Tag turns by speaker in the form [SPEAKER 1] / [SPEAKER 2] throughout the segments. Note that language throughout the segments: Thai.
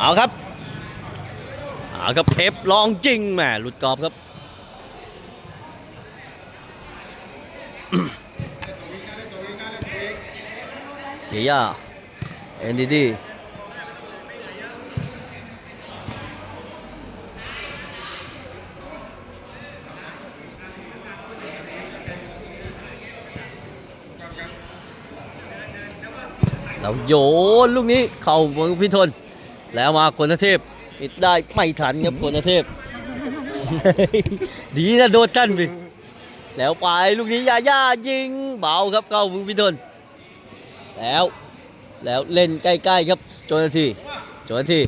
[SPEAKER 1] เอาครับเอาครับเอฟลองจริงแหมหลุดกรอบครับเยียาเอ็นดีดีเราโยนลูกนี้ เข้ามือพิทน แล้วมาคนเทพปิดได้ไม่ทันครับคนเทพ ดีนะโดนทันไปแล้วไปลูกนี้ยาย่ายิงเบาครับเข้ามือพิทนแล้วแล้วเล่นใกล้ๆครับโจนาทีโจนาที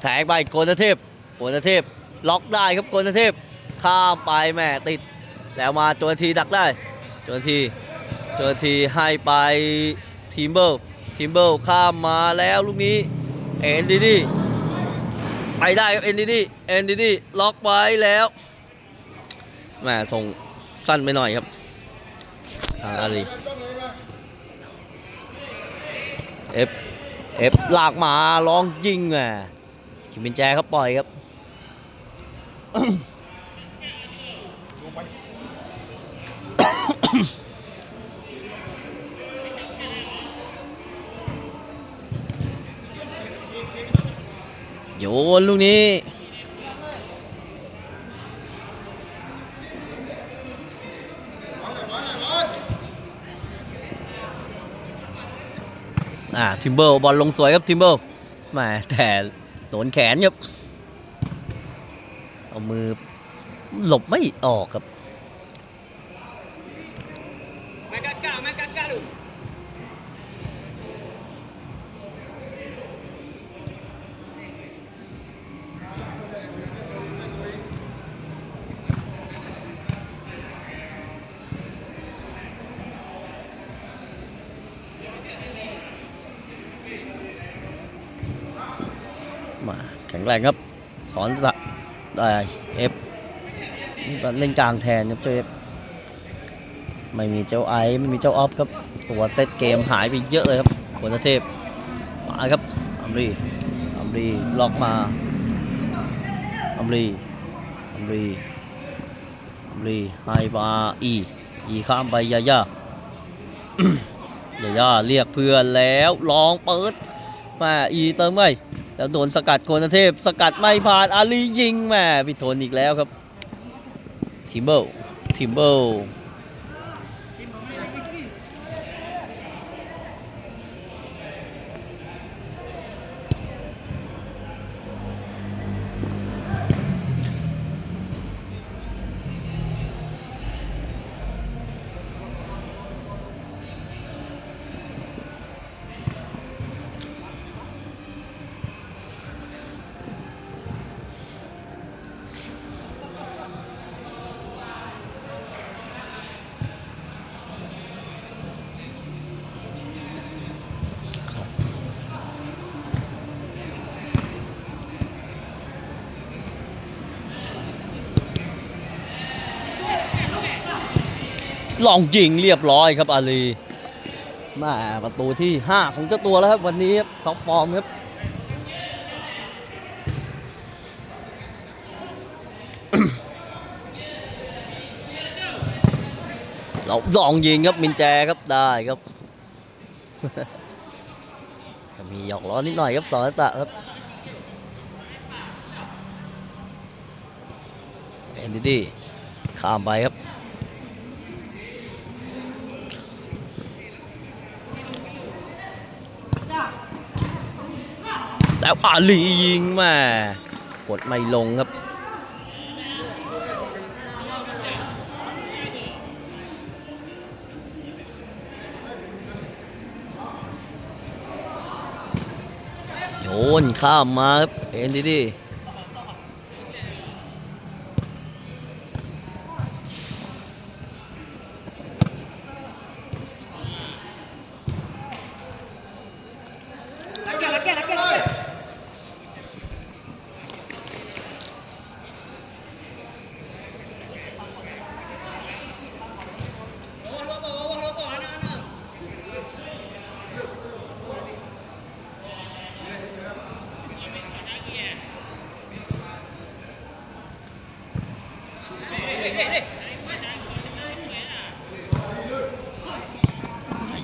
[SPEAKER 1] แทงไปโกนเทพโกนเทพ ล็อกได้ครับโกนเทพ ข้ามไปแม่ติด แล้วมาโจนาทีดักได้โจนาทีโจนาทีให้ไปทีมเบิลทีมเบิลข้ามมาแล้วลูกนี้ เอ็นดีดีไปได้ครับเอ็นดีดีเอ็นดีดีล็อกไว้แล้วแม่ส่งสั้นไปหน่อยครับทางอาลีเอฟเอฟลากมาลองยิงอะคิมเป็นแจครับปล่อยครับ โยนลูกนี้ อ่าทิมเบิลบอลลงสวยครับทิมเบิลแหมแต่โดนแขนครับ เอามือหลบไม่ออกครับ แรงครับ สอนจะได้เอฟนี่มาเล่นกลางแทนครับเจ้าเอฟไม่มีเจ้าไอไม่มีเจ้าออฟครับ ตัวเซตเกมหายไปเยอะเลยครับหัวเทพมาครับอัมรีอัมรีล็อกมาอัมรีอัมรีอัมรีให้มาอีอีข้ามไปยาย่ายาย่าเรียกเพื่อนแล้วลองเปิดมาอีเติมไม่ แล้วโดนสกัดโกนเทพ สกัดไม่ผ่านอาลียิงแม่พิทนอีกแล้วครับทิมเบิลทิมเบิล ลองยิงเรียบร้อยครับอาลีแมาประตูที่ 5 ของเจ้าตัวแล้วครับวันนี้ครับท็อปฟอร์มครับเราลองยิงครับมินแจครับได้ครับ มีหยอกล้อนิดหน่อยครับสอนตะครับเอ็นดีดีข้ามไปครับ แล้วอาลียิงมากดไม่ลงครับ โยนข้ามมาครับเอ็นดีดี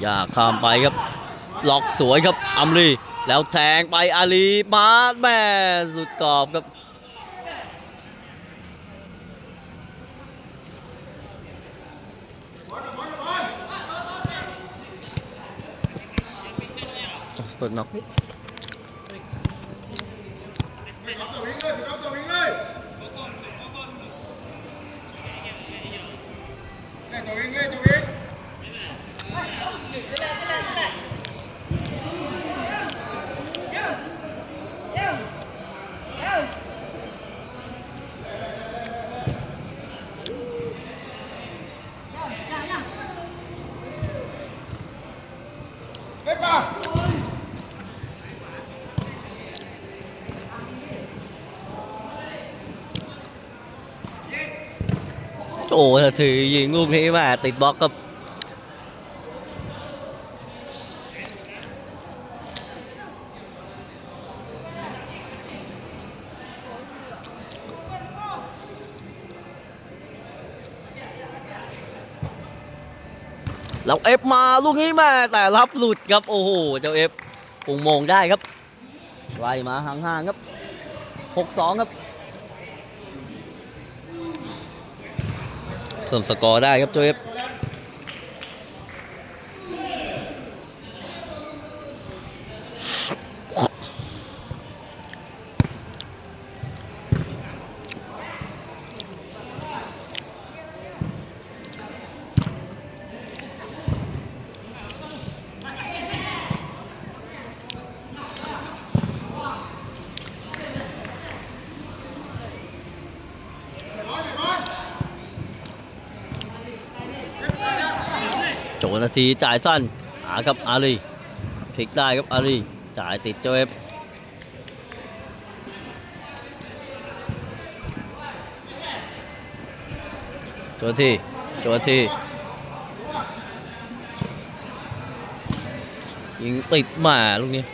[SPEAKER 1] อย่าข้ามไปครับ ล็อกสวยครับอัมรีแล้วแทงไปอาลีมาแม่สุดกรอบครับเปิดน็อก โอ้นาทียิงลูกนี้ม่ติดบล็อกครับแล้วเอฟมาลูกนี้ม่แต่รับหลุดครับ โอ้โห เจ้าเอฟปุงโมงได้ครับไล่มาห่างๆครับ 6-2 ครับ พิ่มสกอร์ได้ครับโจเอฟ นาทีจ่ายสั้นหาครับอาลีพลิกได้ครับอาลีจ่ายติดเจ้าเอฟโจนาทีโจนาทียิงติดมาลูกนี้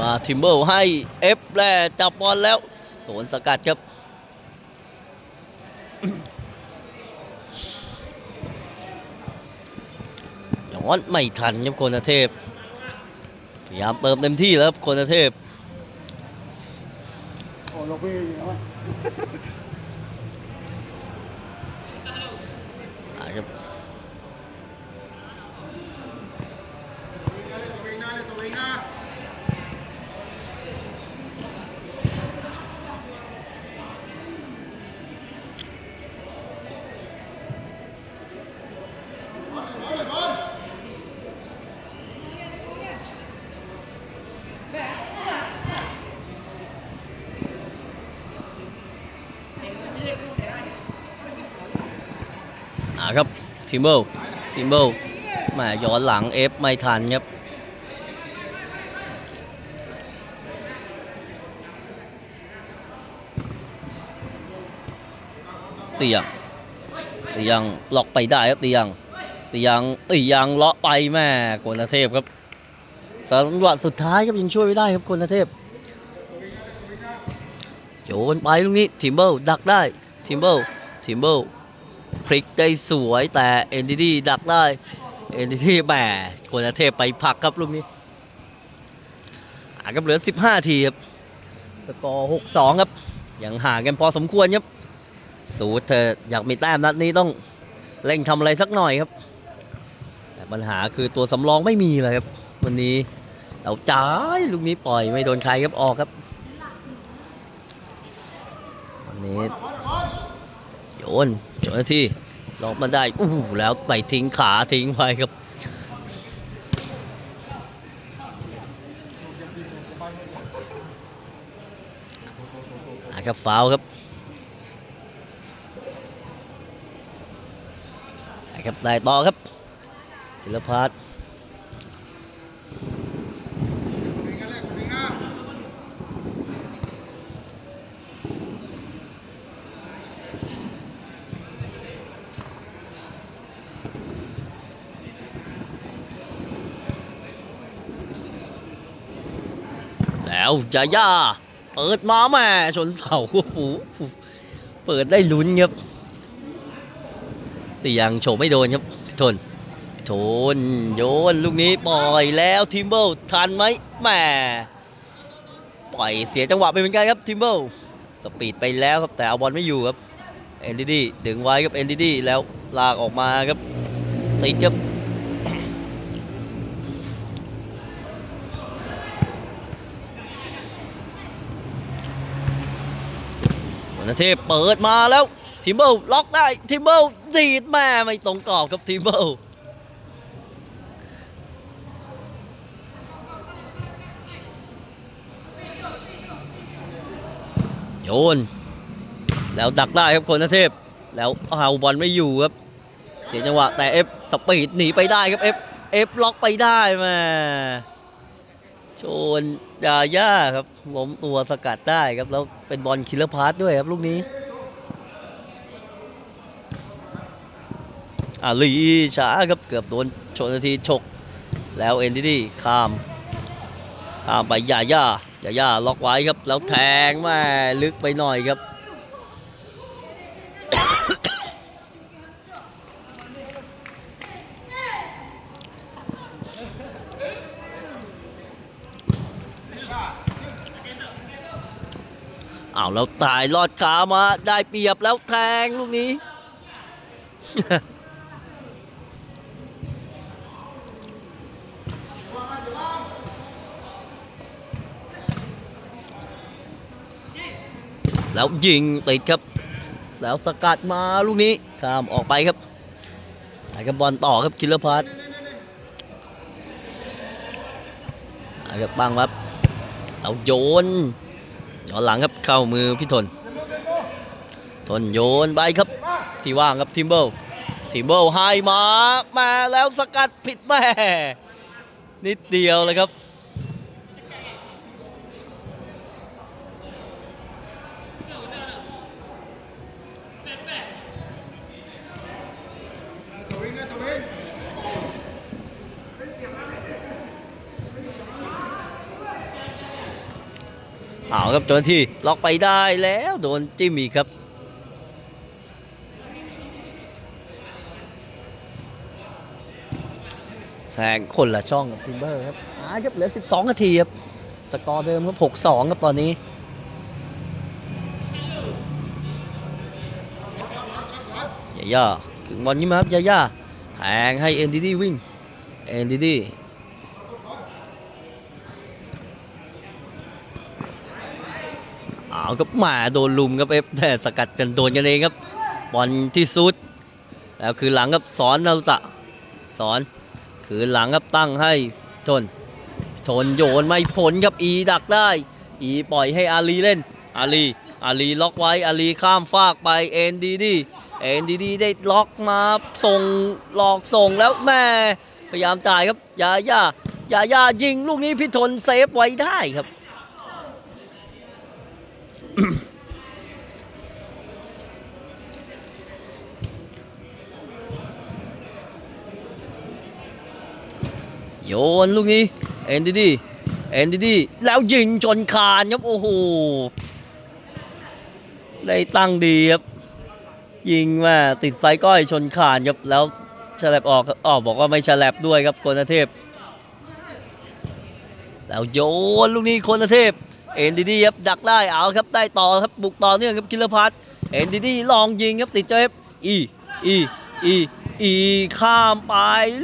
[SPEAKER 1] มาทิมเบิลให้เอฟแลจับบอลแล้ว โดนสกัดครับย้อนไม่ทันครับโคนเทพพยายามเติมเต็มที่แล้วครับโคนเทพ
[SPEAKER 2] โอ้ลงพี่
[SPEAKER 1] ทิมเบิลทิมเบิลแหมาย้อนหลังเอฟไม่ทันครับเตียงเตียงล็อกไปได้ครับเตียงเตียงเตียงเลาะไปแม่โกนเทพครับสำหรับสุดท้ายครับยังช่วยไม่ได้ครับโกนเทพโยนไปลูกนี้ทิมเบิลดักได้ทิมเบิลทิมเบิล พลิกได้สวยแต่เอ็นดีดีดักได้เอ็นดีดีแหม่โกนเทพไปผักครับลูกนี้อาครับเหลือ 15 ทีครับ สกอร์ 6-2 ครับ ยังห่างกันพอสมควรครับ สูตรเธออยากมีแต้มนัดนี้ต้องเร่งทำอะไรสักหน่อยครับ แต่ปัญหาคือตัวสำรองไม่มีเลยครับ วันนี้เราจ้าลูกนี้ปล่อยไม่โดนใครครับออกครับ วันนี้ โยนโยนที่ลอกมาได้อู้แล้วไปทิ้งขาทิ้งไปครับครับฟาวครับนะครับได้ต่อครับศิลพัฒน์ แล้วจาย่าเปิดมาแม่ชนเสาโอ้โหเปิดได้ลุ้นครับแต่ยังโฉบไม่โดนครับทนทนโยนลูกนี้ปล่อยแล้วทิมเบิลทันไหมแหมปล่อยเสียจังหวะไปเหมือนกันครับทิมเบิลสปีดไปแล้วครับแต่เอาบอลไม่อยู่ครับเอ็นดีดีดึงไว้ครับเอ็นดีดีแล้วลากออกมาครับติดครับ เทพเปิดมาแล้วทิมเบิลล็อกได้ทิมเบิลดีดแม่ไม่ตรงกรอบครับทิมเบิลโยนแล้วดักได้ครับคนเทพ แล้วเอาบอลไม่อยู่ครับ เสียจังหวะแต่เอฟสปีดหนีไปได้ครับเอฟเอฟล็อกไปได้แมาโชน ยาย่าครับล้มตัวสกัดได้ครับ แล้วเป็นบอลคิลเลอร์พาร์ทด้วยครับลูกนี้อาลีช้าครับเกือบโดนชนนาทีฉก แล้วเอ็นดีดีข้าม ข้ามไปยาย่ายาย่าล็อกไว้ครับ แล้วแทงแม่ลึกไปหน่อยครับ เอาแล้วตายรอดขามาได้เปรียบแล้วแทงลูกนี้ แล้วยิงติดครับ แล้วสกัดมาลูกนี้ข้ามออกไปครับไอ้กับบอลต่อครับคิลเลอร์พาร์ทไอ้กับบังครับเอาโยน ย้อนหลังครับเข้ามือพี่ทน ทนโยนไปครับ ที่ว่างครับทิมเบิลทิมเบิลให้มามาแล้วสกัดผิดแม่นิดเดียวเลยครับ เอาครับจนที่ล็อกไปได้แล้วโดนจิ้มอีกครับแซงคนละช่องกับทิมเบอร์ครับอ่าครับเหลือ 12 นาทีครับ สกอร์เดิมครับ 6-2 ครับตอนนี้ยาย่าถึงบอลนี้มาครับยาย่าแทงให้เอ็นดีดีวิ่งเอ็นดีดี เอาครับหมาโดนลุมครับเอฟแต่สกัดกันโดนกันเองครับบอลที่สุดแล้วคือหลังครับสอนนารุตะสอนคือหลังครับตั้งให้ชน ชนโยนไม่ผลครับอีดักได้ อีปล่อยให้อาลีเล่น อาลีอาลีล็อกไว้อาลีข้ามฟากไปเอ็นดีดีเอ็นดีดีได้ล็อกมาส่งหลอกส่งแล้วแม่พยายามจ่ายครับยาย่ายาย่ายิงลูกนี้พี่ทนเซฟไว้ได้ครับ โยนลูกนี้เอ็นดีดีเอ็นดีดีแล้วยิงจนคานครับโอ้โหได้ตั้งดีครับ ยิงมาติดไซก้อยชนคานครับแล้วฉลับออกออกบอกว่าไม่ฉลับด้วยครับโคนเทพ แล้วโยนลูกนี้โคนเทพ เอ็นดีดีครับดักได้เอาครับได้ต่อครับบุกต่อเนื่องครับคิลเลอร์พัทเอ็นดีดีลองยิงครับติดเจฟอีอีอีอีข้ามไป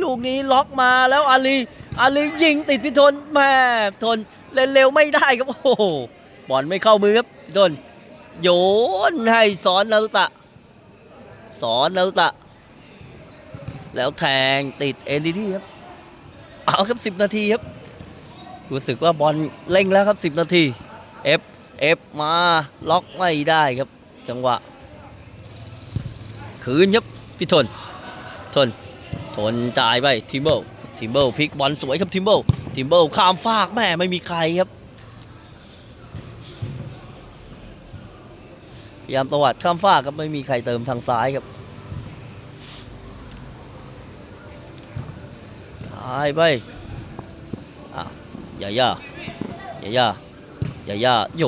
[SPEAKER 1] ลูกนี้ล็อกมาแล้วอาลีอาลียิงติดพิทนแม่ทนเล่นเร็วไม่ได้ครับโอ้โหบอลไม่เข้ามือครับพิทนโยนให้สอนนารุตะ สอนนารุตะ แล้วแทงติดเอ็นดีดีครับเอาครับ 10 นาทีครับ รู้สึกว่าบอลเร่งแล้วครับ 10 นาที F F มาล็อกไม่ได้ครับ จังหวะ คืนครับพี่ทน ทน ทนจ่ายไปทิมเบิลทิมเบิลพลิกบอลสวยครับทิมเบิลทิมเบิลข้ามฟากแม่ไม่มีใครครับพยายามตวัดข้ามฟากครับไม่มีใครเติมทางซ้ายครับจ่ายไป ยาย่ายาย่ายาย่าโย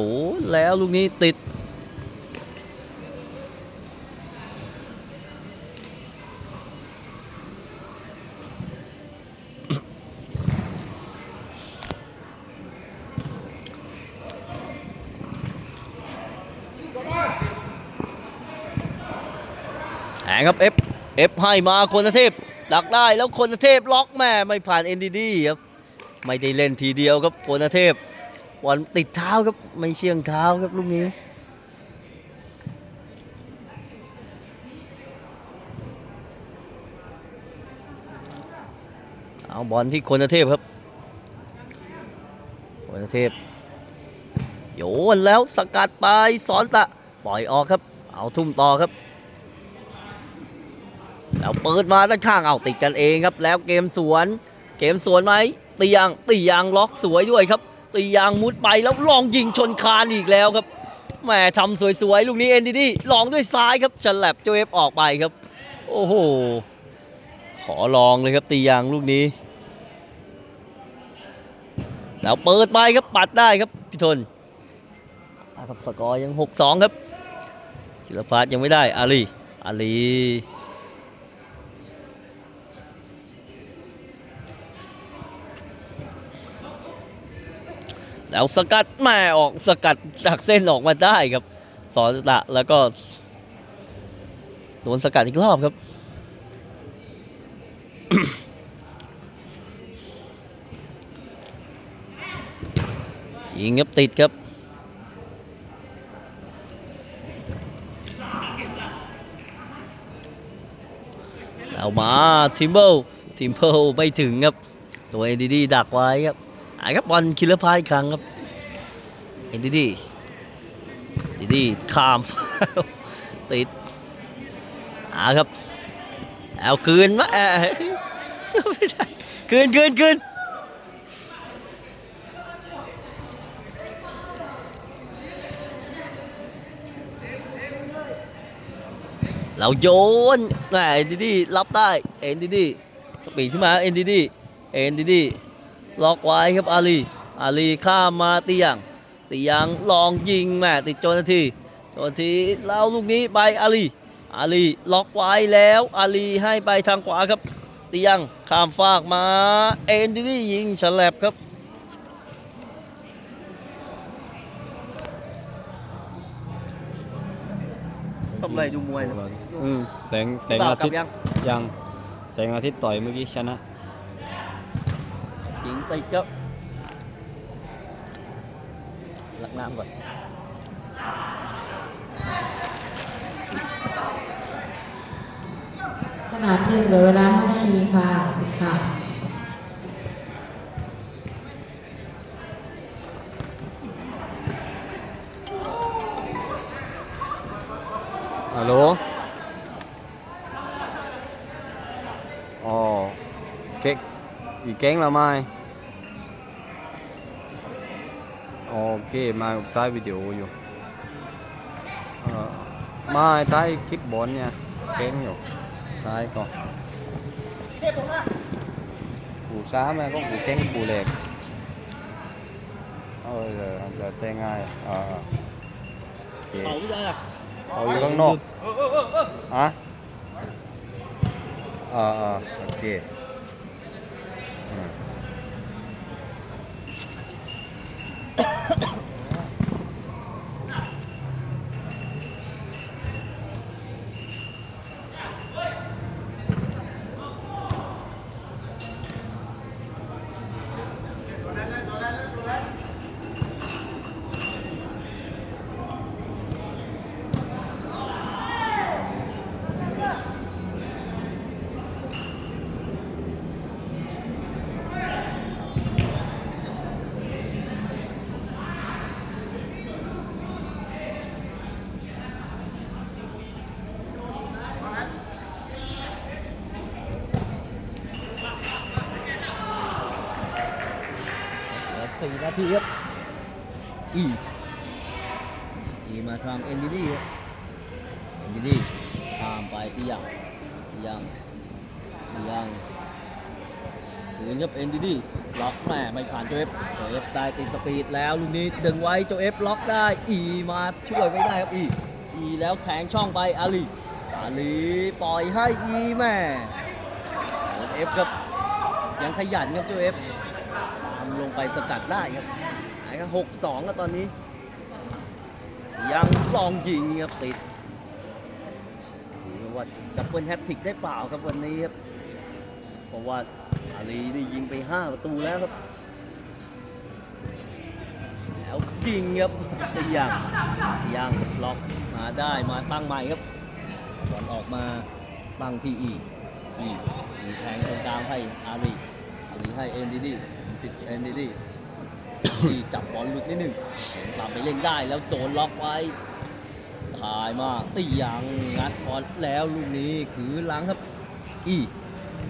[SPEAKER 1] แล้วลูกนี้ติด แหงครับเอฟเอฟให้มาคนเทพ ดักได้แล้วคนเทพล็อกแม่ไม่ผ่านเอ็นดีดีครับ ไม่ได้เล่นทีเดียวครับโคนเทพบอลติดเท้าครับไม่เชียงเท้าครับลูกนี้เอาบอลที่โคนเทพครับโคนเทพโยนแล้วสกัดไปสอนตะปล่อยออกครับ เอาทุ่มต่อครับ แล้วเปิดมาด้านข้างเอาติดกันเองครับ แล้วเกมสวน เกมสวนไหม ตียางตียางล็อกสวยด้วยครับ ตียางมุดไปแล้วลองยิงชนคานอีกแล้วครับแหมทำสวยๆ ลูกนี้เอ็นดีดีลองด้วยซ้ายครับฉลับเจาเอฟออกไปครับ โอ้โห ขอลองเลยครับตียางลูกนี้ แล้วเปิดไปครับปัดได้ครับพี่ทนครับสกอร์ยัง 6-2 ครับจิรพัฒน์ยังไม่ได้อาลีอาลี แล้วสกัดแม่ออกสกัดจากเส้นออกมาได้ครับ สอนตะแล้วก็โดนสกัดอีกรอบครับ ยิงครับติดครับเอามาทิมเบิลทิมเบิลไม่ถึงครับ ตัวเอดีดีดักไว้ครับ อ่าครับบอลคิลเลอร์พายอีกครั้งครับเอ็นดีดีดีดีข้ามติดอ่าครับเอาคืนมาเออไม่ได้คืนคืนคืนเราโยนแหมเอ็นดีดีรับได้เอ็นดีดีสปีดขึ้นมาเอ็นดีดีเอ็นดีดี ล็อกไว้ครับอาลีอาลีข้ามมาตียังตียังลองยิงแหม่ติดโจนาทีโจนาทีแล้วลูกนี้ไปอาลีอาลีล็อกไว้แล้วอาลีให้ไปทางขวาครับตียังข้ามฟากมาเอ็นดีดียิงฉลับครับทำไรดูมวยนะ
[SPEAKER 2] อืมแสงแสง
[SPEAKER 1] บ่าว
[SPEAKER 2] อาก
[SPEAKER 1] ลั
[SPEAKER 2] ทิ
[SPEAKER 1] บ
[SPEAKER 2] ตย์
[SPEAKER 1] ยัง
[SPEAKER 2] ยังแสงอาทิตย์ต่อยเมื่อกี้ชนะ
[SPEAKER 1] ยิงติดครับลักน้ำก่อน
[SPEAKER 3] สนามหนึ่งเหลือเวลา5นาทีค่ะค่ะ
[SPEAKER 2] ฮัลโหลอ๋อเก๊ก อีกแก๊งละไม่โอเคมาถ่ายวิดีโออยู่เอ่อไม่ถ่ายคลิปบอลเนี่ยแก๊งอยู่ถ่ายก่อนกูซ้ำแล้วก็กูแก๊งกูแหลกเออเดี๋ยวเดี๋ยวแต่งง่ายอ่าโอเค
[SPEAKER 1] เป่าไม่ได้อะ
[SPEAKER 2] เอาอยู่ข้างนอกอะอ่าอ่าโอเคอืม
[SPEAKER 1] เหลือสี่นา ทีครับอีอีมาทางเอ็นดีดีครับเอ็นดีดีข้ามไปตียังตียังตียังคืนครับเอ็นดีดีล็อกแม่ไม่ผ่านโจเอฟโจเอฟได้ติดสปีดแล้วลูกนี้ดึงไว้โจเอฟล็อกได้อีมาช่วยไม่ได้ครับอีอีแล้วแทงช่องไปอาลีอาลีปล่อยให้อีแม่โจเอฟครับยังขยันครับโจเอฟ ไปสกัดได้ครับหายกันหกสองแล้วตอนนี้ ยังลองยิงครับติดว่าดับเบิลแฮตทริกได้เปล่าครับวันนี้ครับ เพราะว่าอาลีนี่ยิงไป 5 ประตูแล้วครับ แล้วยิงครับตีอย่างย่างล็อกมาได้มาตั้งใหม่ครับบอลออกมาตั้งที่อีอีมีแทงตรงกลางให้อาลีอาลีให้เอ็นดีดีิสเอนดีดีที่จับบอลหลุดนิดหนึ่งตามไปเล่นได้แล้วโดนล็อกไว้ถ่ายมาตีย่างงัดบอลแล้วลูกนี้คือหลังครับ อี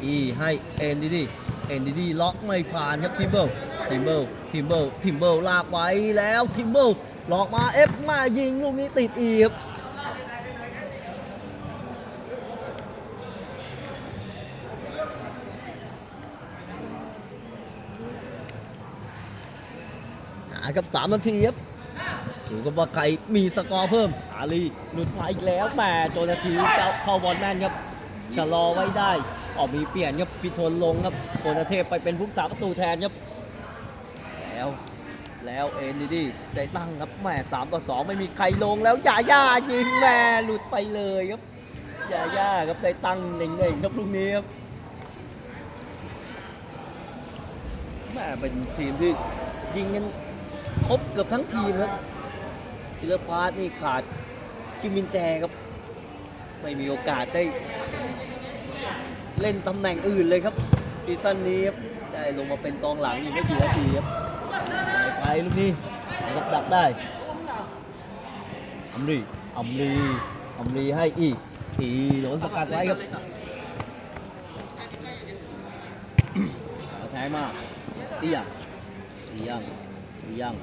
[SPEAKER 1] อีให้เอนดีดีเอนดีดีล็อกไม่ผ่านครับทิมเบิลทิมเบิลทิมเบิลทิมเบิลลากไว้แล้วทิมเบิลล็อกมาเอฟมายิงลูกนี้ติดอีครับ หากับ3นาทีครับดูกันว่าใครมีสกอร์เพิ่มอาลีหลุดไปอีกแล้วแหม่โจนาทีเจ้าเข้าบอลแม่นครับชะลอไว้ได้ออกมีเปลี่ยนครับพิทนลงครับโคนาเทพไปเป็นผู้สาประตูแทนครับแล้วแล้วเอ็นดีดีได้ตั้งครับแหม่สามต่อสองไม่มีใครลงแล้วยาย่ายิงแหม่หลุดไปเลยครับยาย่าครับได้ตั้งเน่งๆครับลูกนี้ครับแหม่เป็นทีมที่ยิงกัน ครบเกือบทั้งทีมครับศิลปาสนี่ขาดกิมมินแจครับ ไม่มีโอกาสได้ เล่นตำแหน่งอื่นเลยครับซีซั่นนี้ครับได้ลงมาเป็นกองหลังอยู่ไม่กี่นาทีครับไปลูกนี้นะครับดักได้อัมรีอัมรีอัมรีให้อีกอีโดนสกัดไว้ครับเอาแทงมาเตี้ยเตี้ยง ตียัง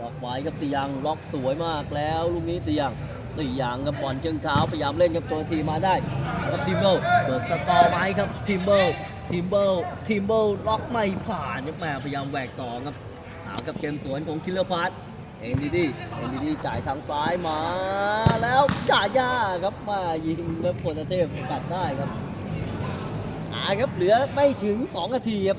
[SPEAKER 1] ล็อกไว้ครับตียังล็อกสวยมากแล้วลูกนี้ตียังตียังกับบอลเชิงเท้าพยายามเล่นกับโจนทีมาได้กับทีมเบิลเบิกสกอร์ไว้ครับทีมเบิลทีมเบิลทีมเบิลล็อกไม่ผ่านครับแม่พยายามแหวกสองครับหากับเกมสวนของคิลเลอร์พาร์ตเอ็นดีดีเอ็นดีดีจ่ายทางซ้ายมา แล้วจ่ายาครับมายิงแล้วพลเทพสกัดได้ครับหาครับเหลือไม่ถึง2นาทีครับ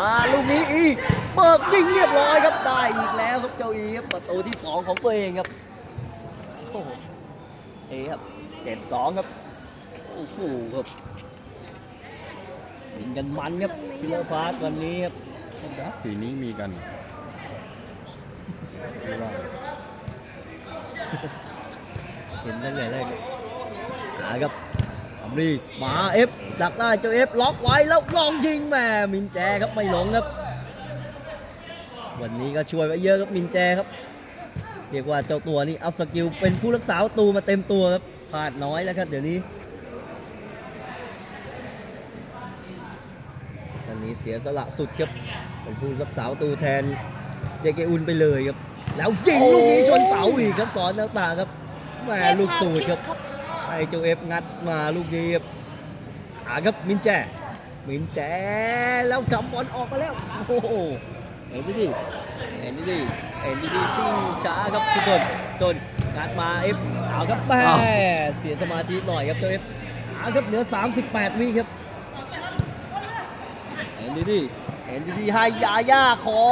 [SPEAKER 1] มาลูกนี้อีกเปิดยิงเรียบร้อยครับได้อีกแล้วครับเจ้าอีครับประตูที่ 2 ของตัวเองครับโอ้โหเอครับเจ็ดสองครับโอ้โหครับยิงกันมันครับพิลพาร์ตวันนี้ครับ
[SPEAKER 2] ดักสีนี้มีกันไม่ว่า
[SPEAKER 1] เห็นตั้งแต่แรกเลยหาครับ อัมรีมาเอฟดักได้เจ้าเอฟล็อกไว้แล้วลองยิงแหม่มินแจครับไม่หลงครับ วันนี้ก็ช่วยไว้เยอะครับมินแจครับเรียกว่าเจ้าตัวนี้อัพสกิลเป็นผู้รักษาประตูมาเต็มตัวครับพลาดน้อยแล้วครับเดี๋ยวนี้วันนี้เสียสละสุดครับเป็นผู้รักษาประตูแทนเจเกอุนไปเลยครับ แล้วยิงลูกนี้ชนเสาอีกครับสอนแนวตาครับแหมลูกสูตรครับ ให้เจ้าเอฟงัดมาลูกนี้ครับหาครับมินแจมินแจแล้วทำบอลออกมาแล้วโอ้โหเห็นดิดิเห็นดิดิเห็นดิดิชิงช้าครับทุกคนจนงัดมาเอฟเอาครับแม่เสียสมาธิหน่อยครับเจ้าเอฟเอาครับเหลือ 38วิครับเห็นดิดิเห็นดิดิให้ยาย่าขอ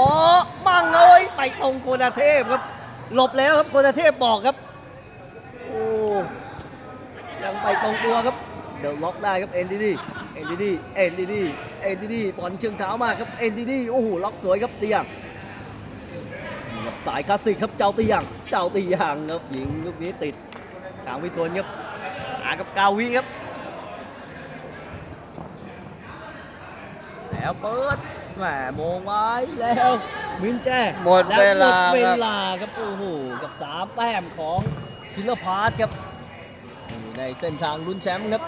[SPEAKER 1] มั่งเลยไปตรงโคนาเทพครับหลบแล้วครับโคนาเทพบอกครับโอ้ ยังไปตรงตัวครับ เดี๋ยวล็อกได้ครับเอ็นดีดีเอ็นดีดีเอ็นดีดีเอ็นดีดีบอลเชิงเท้ามากครับเอ็นดีดีโอ้โหล็อกสวยครับเตียงนี่ครับสายคลาสสิกครับเจ้าเตียงเจ้าเตียงครับยิงลูกนี้ติดทางวิทวนครับหากับกาวิครับ แล้วเปิดแหมโมงไว้แล้วมินแจ
[SPEAKER 2] หมดเวลา
[SPEAKER 1] แหมด
[SPEAKER 2] ครับ
[SPEAKER 1] เวลาครับโอ้โหกับสามแต้มของคิลเลอร์พาร์ทครับอยู่ ในเส้นทางลุ้นแชมป์ครับ